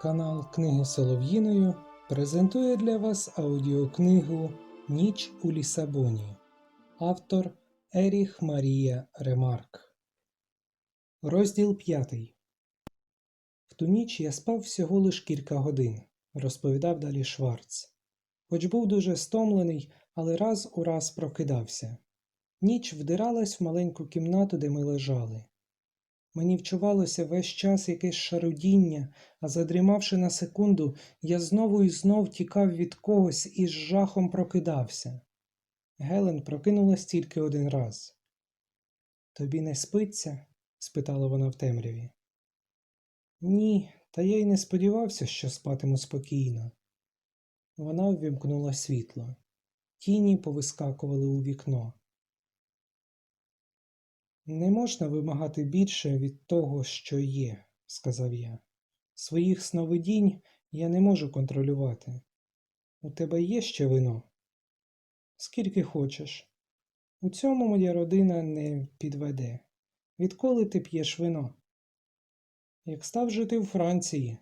Канал Книги Солов'їною презентує для вас аудіокнигу Ніч у Лісабоні. Автор Еріх Марія Ремарк. Розділ 5. В ту ніч я спав всього лиш кілька годин, розповідав далі Шварц. Хоч був дуже стомлений, але раз у раз прокидався. Ніч вдиралась в маленьку кімнату, де ми лежали. Мені вчувалося весь час якесь шарудіння, а задрімавши на секунду, я знову і знов тікав від когось і з жахом прокидався. Гелен прокинулась тільки один раз. Тобі не спиться? спитала вона в темряві. Ні, та я й не сподівався, що спатиму спокійно. Вона ввімкнула світло. Тіні повискакували у вікно. Не можна вимагати більше від того, що є, сказав я. Своїх сновидінь я не можу контролювати. У тебе є ще вино? Скільки хочеш. У цьому моя родина не підведе. Відколи ти п'єш вино? Як став жити у Франції?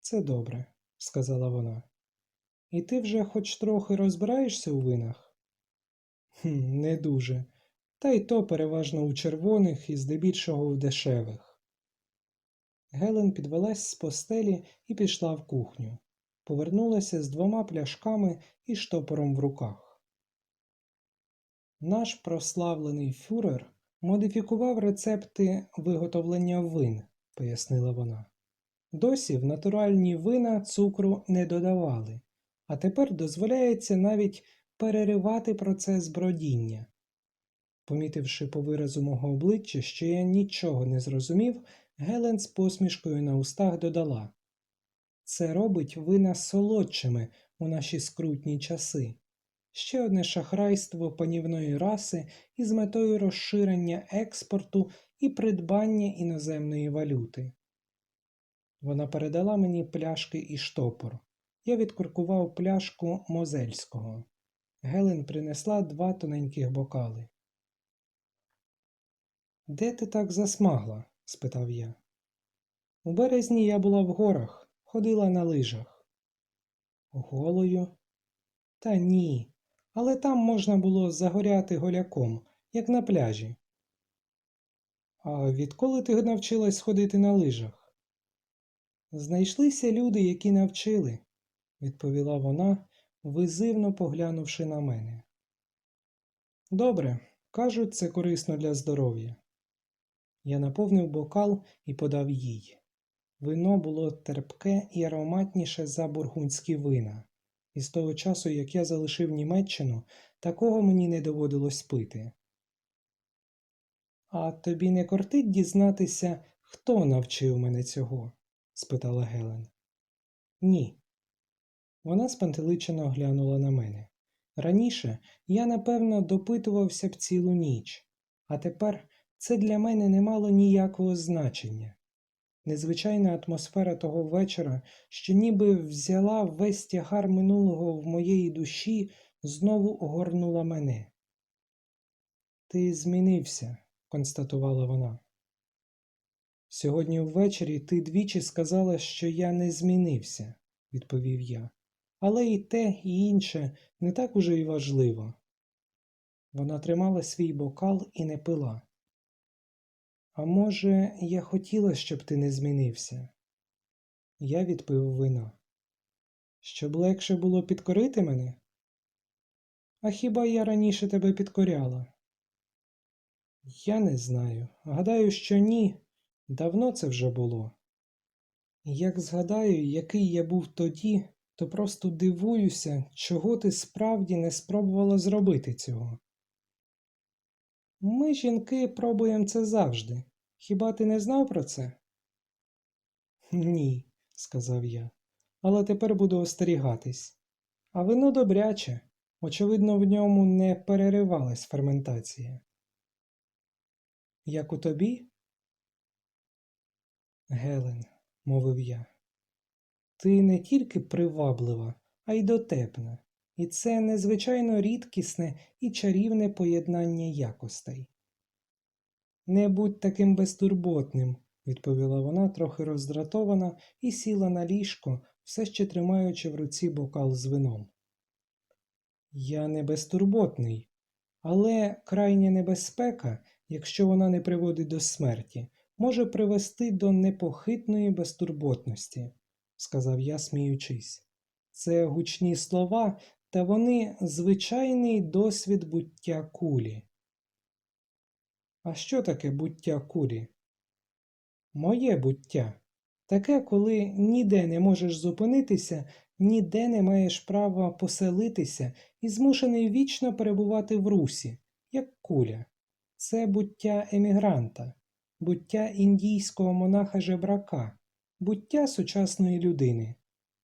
Це добре, сказала вона. І ти вже хоч трохи розбираєшся у винах? Хм, не дуже та й то переважно у червоних і здебільшого в дешевих. Гелен підвелась з постелі і пішла в кухню. Повернулася з двома пляшками і штопором в руках. Наш прославлений фюрер модифікував рецепти виготовлення вин, пояснила вона. Досі в натуральні вина цукру не додавали, а тепер дозволяється навіть переривати процес бродіння. Помітивши по виразу мого обличчя, що я нічого не зрозумів, Гелен з посмішкою на устах додала Це робить вина солодшими у наші скрутні часи. Ще одне шахрайство панівної раси із метою розширення експорту і придбання іноземної валюти. Вона передала мені пляшки і штопор. Я відкуркував пляшку мозельського. Гелен принесла два тоненьких бокали. Де ти так засмагла? спитав я. У березні я була в горах, ходила на лижах. Голою? Та ні, але там можна було загоряти голяком, як на пляжі. А відколи ти навчилась ходити на лижах? Знайшлися люди, які навчили, відповіла вона, визивно поглянувши на мене. Добре, кажуть, це корисно для здоров'я. Я наповнив бокал і подав їй. Вино було терпке і ароматніше за бургундські вина, і з того часу, як я залишив Німеччину, такого мені не доводилось пити. А тобі не кортить дізнатися, хто навчив мене цього? спитала Гелен. Ні. Вона спантеличено глянула на мене. Раніше я, напевно, допитувався б цілу ніч, а тепер це для мене не мало ніякого значення. Незвичайна атмосфера того вечора, що ніби взяла весь тягар минулого в моєї душі, знову огорнула мене. Ти змінився, констатувала вона. Сьогодні ввечері ти двічі сказала, що я не змінився, відповів я. Але і те, і інше не так уже й важливо. Вона тримала свій бокал і не пила. А може, я хотіла, щоб ти не змінився? Я відпив вина. Щоб легше було підкорити мене? А хіба я раніше тебе підкоряла? Я не знаю. Гадаю, що ні. Давно це вже було. Як згадаю, який я був тоді, то просто дивуюся, чого ти справді не спробувала зробити цього. Ми, жінки, пробуємо це завжди. Хіба ти не знав про це? Ні, сказав я, але тепер буду остерігатись. А вино добряче, очевидно, в ньому не переривалась ферментація. Як у тобі? Гелен, мовив я, ти не тільки приваблива, а й дотепна, і це незвичайно рідкісне і чарівне поєднання якостей. Не будь таким безтурботним, відповіла вона, трохи роздратована, і сіла на ліжко, все ще тримаючи в руці бокал з вином. Я не безтурботний, але крайня небезпека, якщо вона не приводить до смерті, може привести до непохитної безтурботності, сказав я, сміючись. Це гучні слова, та вони звичайний досвід буття кулі. А що таке буття кулі? Моє буття. Таке, коли ніде не можеш зупинитися, ніде не маєш права поселитися і змушений вічно перебувати в русі, як куля. Це буття емігранта, буття індійського монаха жебрака, буття сучасної людини.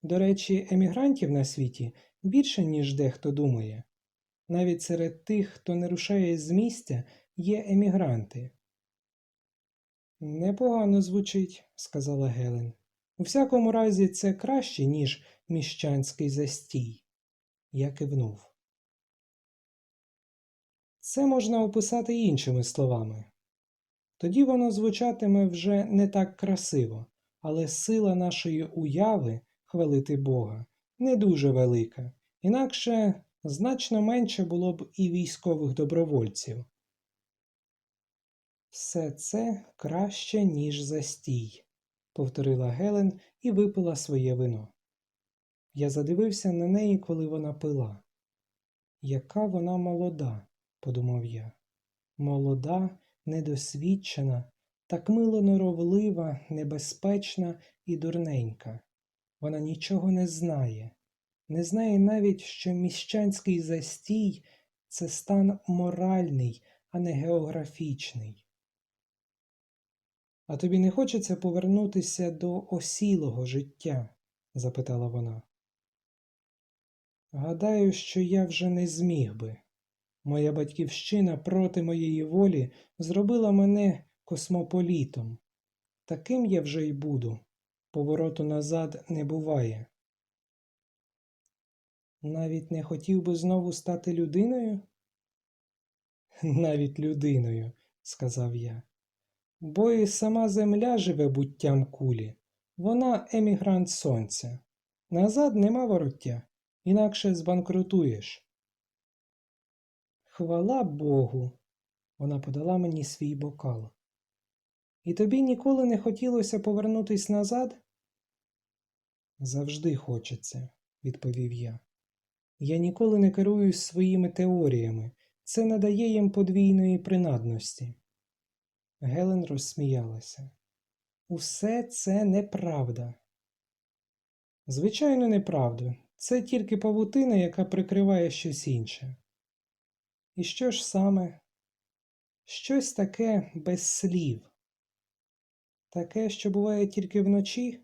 До речі, емігрантів на світі більше, ніж дехто думає. Навіть серед тих, хто не рушає з місця, є емігранти. Непогано звучить, сказала Гелен. У всякому разі, це краще, ніж міщанський застій. Я кивнув. Це можна описати іншими словами. Тоді воно звучатиме вже не так красиво, але сила нашої уяви, хвалити Бога, не дуже велика, інакше значно менше було б і військових добровольців. Все це краще, ніж застій, повторила Гелен і випила своє вино. Я задивився на неї, коли вона пила. Яка вона молода, подумав я. Молода, недосвідчена, так мило норовлива, небезпечна і дурненька. Вона нічого не знає, не знає навіть, що міщанський застій це стан моральний, а не географічний. А тобі не хочеться повернутися до осілого життя? запитала вона. Гадаю, що я вже не зміг би. Моя батьківщина проти моєї волі зробила мене космополітом. Таким я вже й буду. Повороту назад не буває. Навіть не хотів би знову стати людиною? Навіть людиною, сказав я. Бо і сама земля живе буттям кулі. Вона емігрант сонця. Назад нема вороття, інакше збанкрутуєш. Хвала Богу. Вона подала мені свій бокал. І тобі ніколи не хотілося повернутись назад? Завжди хочеться, відповів я. Я ніколи не керуюсь своїми теоріями, це надає їм подвійної принадності. Гелен розсміялася. Усе це неправда. Звичайно, неправда. Це тільки павутина, яка прикриває щось інше. І що ж саме? Щось таке без слів. Таке, що буває тільки вночі?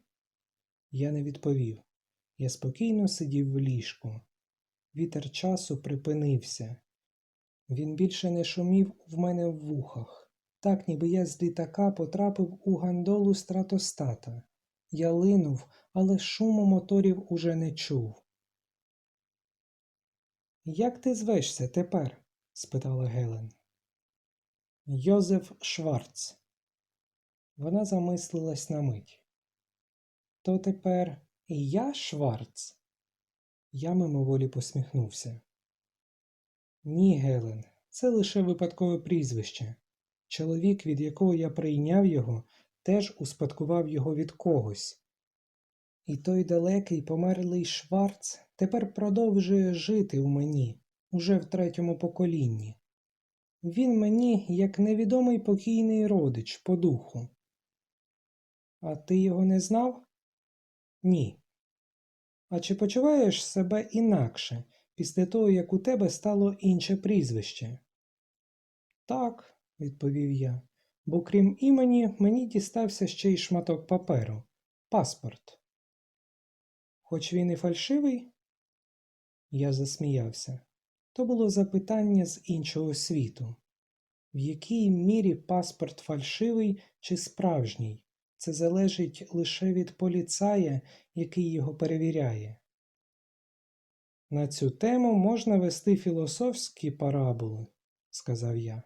Я не відповів. Я спокійно сидів в ліжку. Вітер часу припинився. Він більше не шумів в мене в вухах, так ніби я з літака потрапив у гандолу стратостата. Я линув, але шуму моторів уже не чув. Як ти звешся тепер? спитала Гелен. Йозеф Шварц. Вона замислилась на мить. То тепер і я Шварц? Я мимоволі посміхнувся. Ні, Гелен, це лише випадкове прізвище. Чоловік, від якого я прийняв його, теж успадкував його від когось. І той далекий померлий Шварц тепер продовжує жити у мені, уже в третьому поколінні. Він мені як невідомий покійний родич по духу. А ти його не знав? Ні. А чи почуваєш себе інакше після того, як у тебе стало інше прізвище? Так, відповів я, бо крім імені мені дістався ще й шматок паперу паспорт. Хоч він і фальшивий? Я засміявся. То було запитання з іншого світу. В якій мірі паспорт фальшивий чи справжній? Це залежить лише від поліцая, який його перевіряє. На цю тему можна вести філософські параболи, сказав я.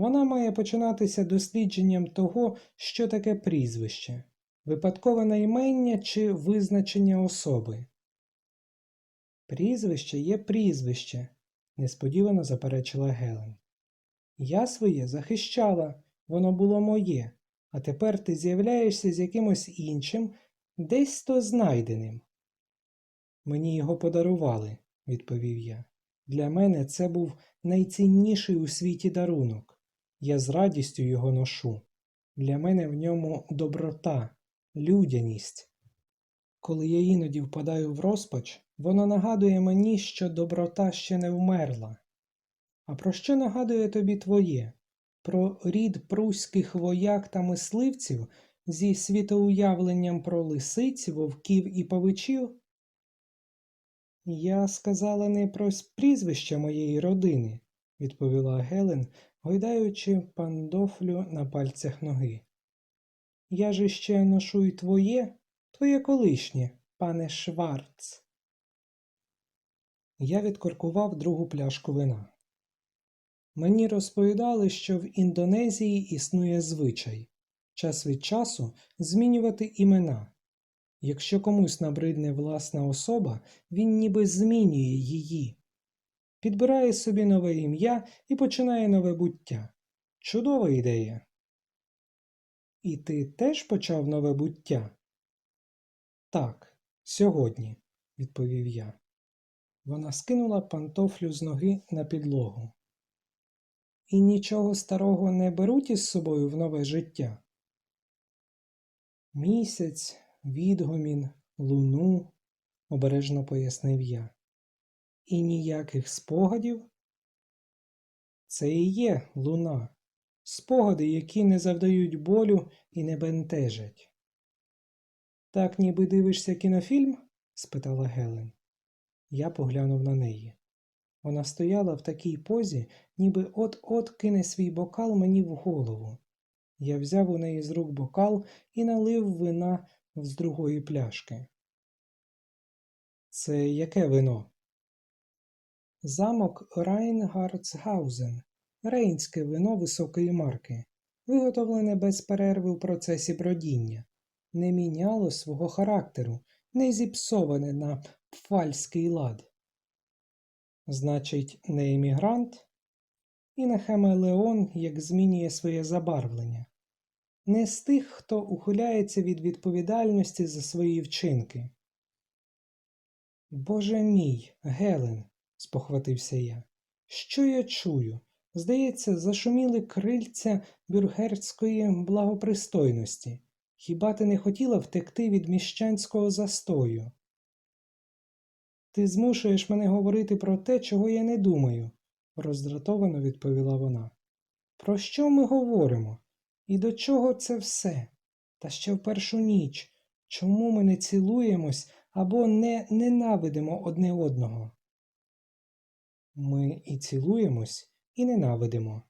Вона має починатися дослідженням того, що таке прізвище, випадкове наймення чи визначення особи. Прізвище є прізвище, несподівано заперечила Гелен. Я своє захищала, воно було моє, а тепер ти з'являєшся з якимось іншим, десь то знайденим. Мені його подарували, відповів я. Для мене це був найцінніший у світі дарунок. Я з радістю його ношу. Для мене в ньому доброта, людяність. Коли я іноді впадаю в розпач, воно нагадує мені, що доброта ще не вмерла. А про що нагадує тобі твоє? Про рід пруських вояк та мисливців зі світоуявленням про лисиць, вовків і павичів? Я сказала не про прізвище моєї родини, відповіла Гелен, гойдаючи пандофлю на пальцях ноги. Я же ще ношу й твоє, твоє колишнє, пане Шварц. Я відкоркував другу пляшку вина. Мені розповідали, що в Індонезії існує звичай час від часу змінювати імена. Якщо комусь набридне власна особа, він ніби змінює її, підбирає собі нове ім'я і починає нове буття. Чудова ідея. І ти теж почав нове буття? Так, сьогодні, відповів я. Вона скинула пантофлю з ноги на підлогу. І нічого старого не беруть із собою в нове життя. Місяць, відгомін, луну, обережно пояснив я. І ніяких спогадів? Це і є луна, спогади, які не завдають болю і не бентежать. Так ніби дивишся кінофільм? спитала Гелен. Я поглянув на неї. Вона стояла в такій позі, ніби от-от кине свій бокал мені в голову. Я взяв у неї з рук бокал і налив вина з другої пляшки. Це яке вино? Замок Райнгардсгаузен, рейнське вино високої марки, виготовлене без перерви в процесі бродіння, не міняло свого характеру, не зіпсоване на пфальський лад. Значить, не емігрант? І не хамелеон, як змінює своє забарвлення. Не з тих, хто ухиляється від відповідальності за свої вчинки. Боже мій, Гелен, спохватився я. Що я чую? Здається, зашуміли крильця бюргерської благопристойності. Хіба ти не хотіла втекти від міщанського застою? Ти змушуєш мене говорити про те, чого я не думаю, роздратовано відповіла вона. Про що ми говоримо? І до чого це все? Та ще в першу ніч. Чому ми не цілуємось або не ненавидимо одне одного? Ми і цілуємось, і ненавидимо.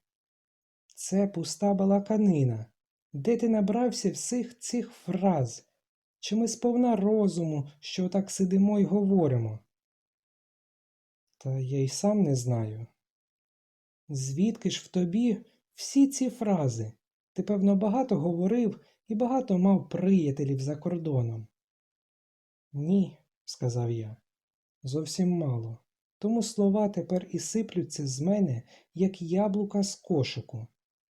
Це пуста балаканина. Де ти набрався всіх цих фраз? Чи ми сповна розуму, що так сидимо й говоримо? Та я й сам не знаю. Звідки ж в тобі всі ці фрази? Ти, певно, багато говорив і багато мав приятелів за кордоном. Ні, сказав я, зовсім мало. Тому слова тепер і сиплються з мене, як яблука з кошику.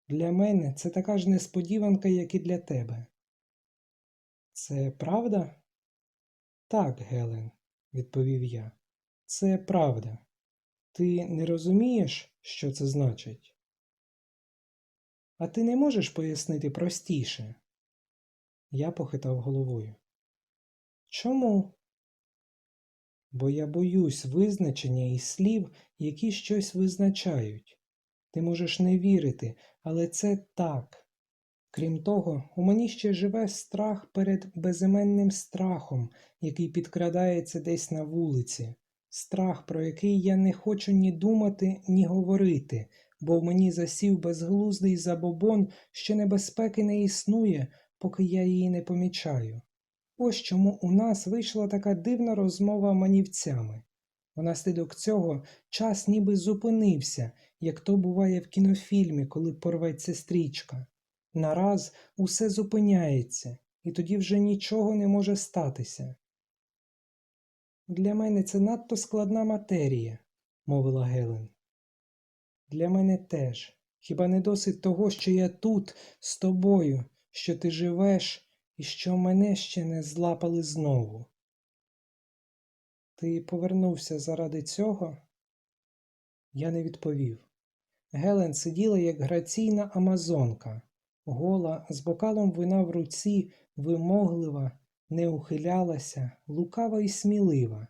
Для мене це така ж несподіванка, як і для тебе. Це правда? Так, Гелен, відповів я. Це правда. Ти не розумієш, що це значить? А ти не можеш пояснити простіше? Я похитав головою. Чому? Бо я боюсь визначення і слів, які щось визначають. Ти можеш не вірити, але це так. Крім того, у мені ще живе страх перед безіменним страхом, який підкрадається десь на вулиці, страх, про який я не хочу ні думати, ні говорити, бо в мені засів безглуздий забобон, що небезпеки не існує, поки я її не помічаю. Ось чому у нас вийшла така дивна розмова манівцями. Внаслідок цього час ніби зупинився, як то буває в кінофільмі, коли порветься стрічка. Нараз усе зупиняється, і тоді вже нічого не може статися. Для мене це надто складна матерія, мовила Гелен. Для мене теж. Хіба не досить того, що я тут з тобою, що ти живеш і що мене ще не злапали знову? Ти повернувся заради цього? Я не відповів. Гелен сиділа, як граційна амазонка, гола, з бокалом вина в руці, вимоглива, не ухилялася, лукава і смілива.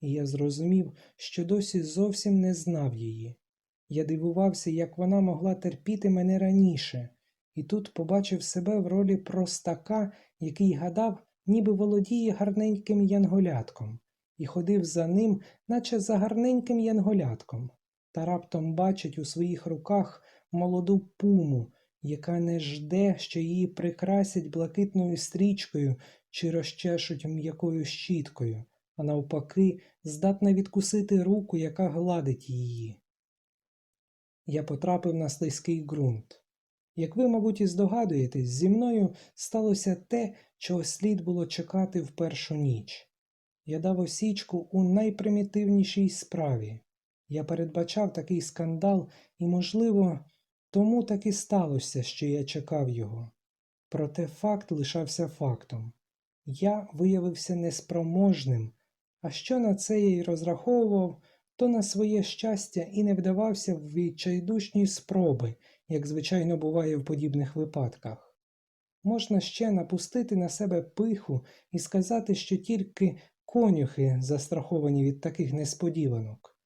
І я зрозумів, що досі зовсім не знав її. Я дивувався, як вона могла терпіти мене раніше, і тут побачив себе в ролі простака, який гадав, ніби володіє гарненьким янголятком, і ходив за ним, наче за гарненьким янголятком, та раптом бачить у своїх руках молоду пуму, яка не жде, що її прикрасять блакитною стрічкою чи розчешуть м'якою щіткою, а навпаки, здатна відкусити руку, яка гладить її. Я потрапив на слизький ґрунт. Як ви, мабуть, і здогадуєтесь, зі мною сталося те, чого слід було чекати в першу ніч. Я дав осічку у найпримітивнішій справі. Я передбачав такий скандал, і, можливо, тому так і сталося, що я чекав його. Проте факт лишався фактом. Я виявився неспроможним, а що на це я й розраховував, то на своє щастя і не вдавався в відчайдушні спроби, як звичайно буває в подібних випадках. Можна ще напустити на себе пиху і сказати, що тільки конюхи застраховані від таких несподіванок.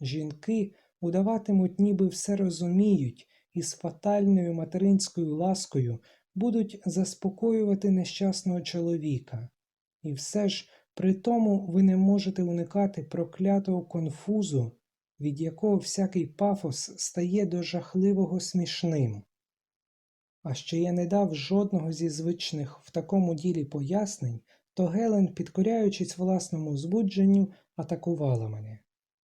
Жінки удаватимуть, ніби все розуміють, і з фатальною материнською ласкою будуть заспокоювати нещасного чоловіка. І все ж при тому ви не можете уникати проклятого конфузу, від якого всякий пафос стає до жахливого смішним. А що я не дав жодного зі звичних в такому ділі пояснень, то Гелен, підкоряючись власному збудженню, атакувала мене.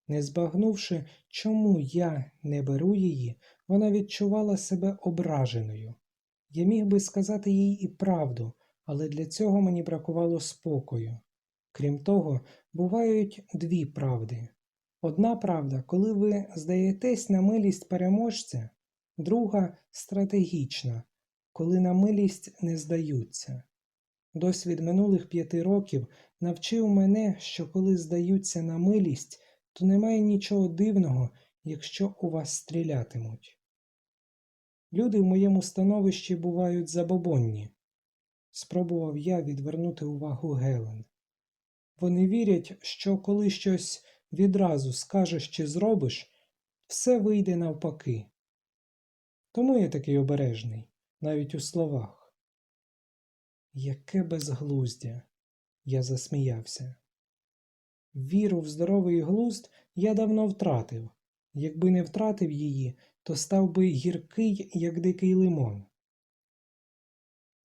Не збагнувши, чому я не беру її, вона відчувала себе ображеною. Я міг би сказати їй і правду, але для цього мені бракувало спокою. Крім того, бувають дві правди. Одна правда, коли ви здаєтесь на милість переможця, друга стратегічна, коли на милість не здаються. Досвід минулих п'яти років навчив мене, що коли здаються на милість, то немає нічого дивного, якщо у вас стрілятимуть. Люди в моєму становищі бувають забобонні. Спробував я відвернути увагу Гелен. Вони вірять, що коли щось відразу скажеш чи зробиш, все вийде навпаки. Тому я такий обережний, навіть у словах. Яке безглуздя, я засміявся. Віру в здоровий глузд я давно втратив. Якби не втратив її, то став би гіркий, як дикий лимон.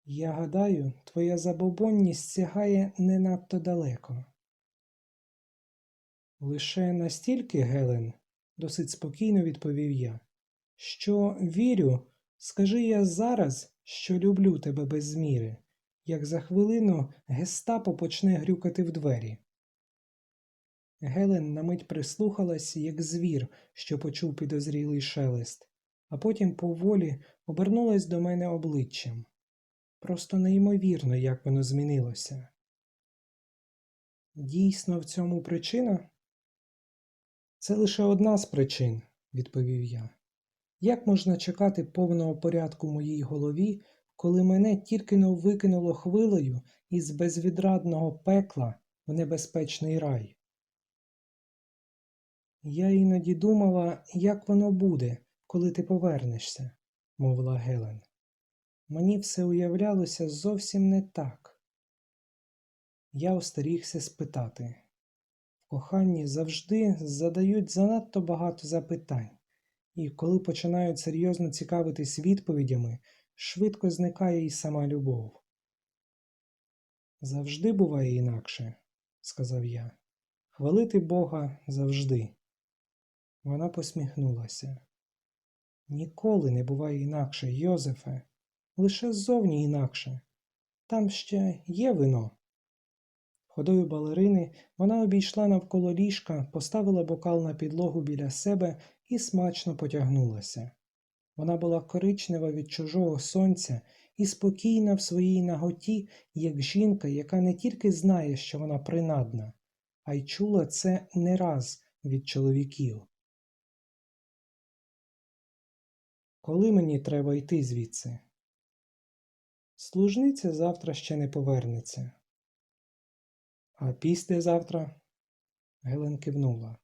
Я гадаю, твоя забобонність сягає не надто далеко. Лише настільки, Гелен, досить спокійно відповів я, що вірю, скажи я зараз, що люблю тебе без зміри, як за хвилину гестапо почне грюкати в двері. Гелен на мить прислухалась, як звір, що почув підозрілий шелест, а потім поволі обернулась до мене обличчям. Просто неймовірно, як воно змінилося. Дійсно, в цьому причина? Це лише одна з причин, відповів я. Як можна чекати повного порядку в моїй голові, коли мене тільки но викинуло хвилею із безвідрадного пекла в небезпечний рай? Я іноді думала, як воно буде, коли ти повернешся, мовила Гелен. Мені все уявлялося зовсім не так. Я остерігся спитати. В коханні завжди задають занадто багато запитань, і коли починають серйозно цікавитись відповідями, швидко зникає і сама любов. Завжди буває інакше, сказав я. хвалити Бога завжди. Вона посміхнулася. Ніколи не буває інакше, Йозефе, лише ззовні інакше. Там ще є вино. Ходою балерини вона обійшла навколо ліжка, поставила бокал на підлогу біля себе і смачно потягнулася. Вона була коричнева від чужого сонця і спокійна в своїй наготі, як жінка, яка не тільки знає, що вона принадна, а й чула це не раз від чоловіків. Коли мені треба йти звідси? Служниця завтра ще не повернеться. А післязавтра? Гелен кивнула.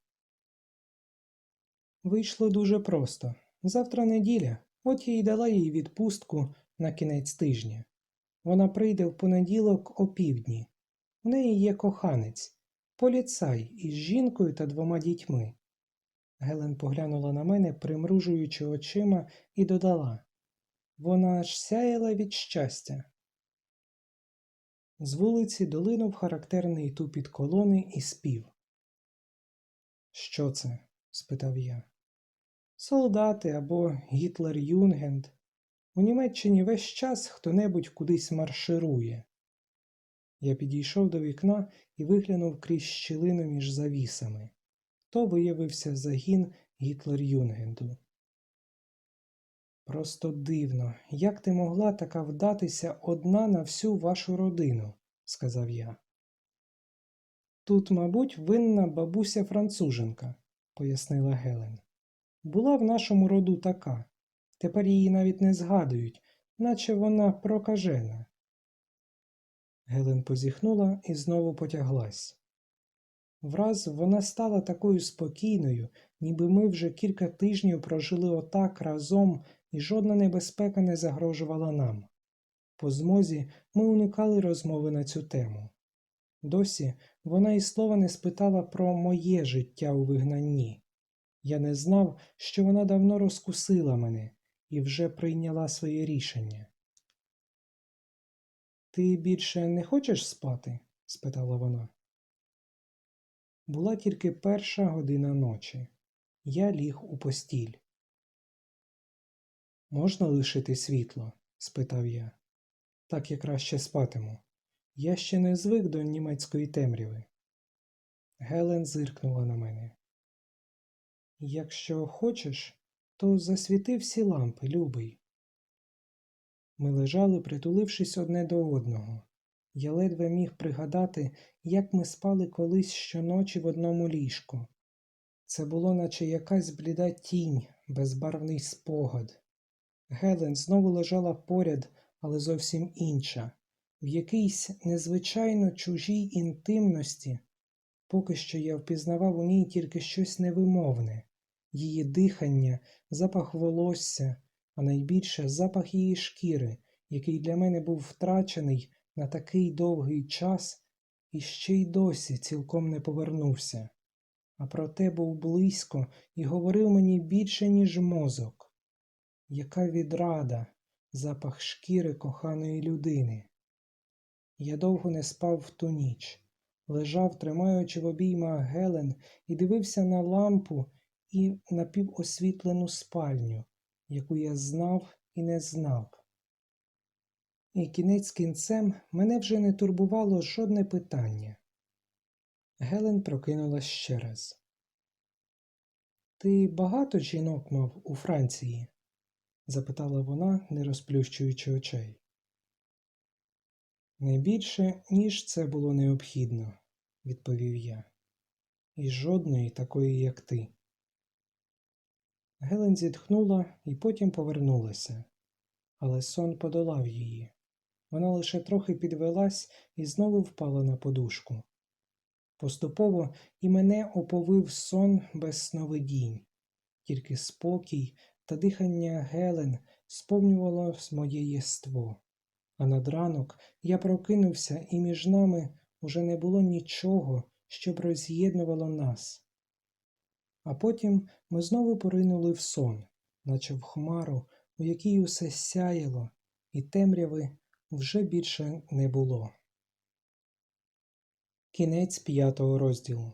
Вийшло дуже просто. Завтра неділя, от я й дала їй відпустку на кінець тижня. Вона прийде в понеділок опівдні. У неї є коханець, поліцай із жінкою та двома дітьми. Гелен поглянула на мене, примружуючи очима, і додала вона аж сяяла від щастя. З вулиці долинув характерний тупіт колони і спів. Що це? спитав я. Солдати або Гітлер Юнгенд. У Німеччині весь час хто-небудь кудись марширує. Я підійшов до вікна і виглянув крізь щілину між завісами. То виявився загін Гітлер Юнгенду. Просто дивно, як ти могла така вдатися одна на всю вашу родину, сказав я. Тут, мабуть, винна бабуся француженка, пояснила Гелен. Була в нашому роду така. Тепер її навіть не згадують, наче вона прокажена. Гелен позіхнула і знову потяглась. Враз вона стала такою спокійною, ніби ми вже кілька тижнів прожили отак разом, і жодна небезпека не загрожувала нам. По змозі ми уникали розмови на цю тему. Досі вона і слова не спитала про моє життя у вигнанні. Я не знав, що вона давно розкусила мене і вже прийняла своє рішення. Ти більше не хочеш спати? спитала вона. Була тільки перша година ночі. Я ліг у постіль. Можна лишити світло? спитав я. Так я краще спатиму. Я ще не звик до німецької темряви. Гелен зиркнула на мене. Якщо хочеш, то засвіти всі лампи, любий. Ми лежали, притулившись одне до одного. Я ледве міг пригадати, як ми спали колись щоночі в одному ліжку. Це було, наче якась бліда тінь, безбарвний спогад. Гелен знову лежала поряд, але зовсім інша, в якійсь незвичайно чужій інтимності, поки що я впізнавав у ній тільки щось невимовне, її дихання, запах волосся, а найбільше запах її шкіри, який для мене був втрачений на такий довгий час і ще й досі цілком не повернувся, а проте був близько і говорив мені більше, ніж мозок. Яка відрада, запах шкіри коханої людини. Я довго не спав в ту ніч, лежав, тримаючи в обіймах Гелен, і дивився на лампу і напівосвітлену спальню, яку я знав і не знав. І кінець кінцем мене вже не турбувало жодне питання. Гелен прокинулась ще раз. Ти багато жінок мав у Франції? Запитала вона, не розплющуючи очей. Не більше, ніж це було необхідно, відповів я, і жодної такої, як ти. Гелен зітхнула і потім повернулася, але сон подолав її. Вона лише трохи підвелась і знову впала на подушку. Поступово і мене оповив сон без сновидінь, тільки спокій та дихання Гелен сповнювало моє єство. А над ранок я прокинувся, і між нами уже не було нічого, щоб роз'єднувало нас. А потім ми знову поринули в сон, наче в хмару, у якій усе сяяло, і темряви вже більше не було. Кінець п'ятого розділу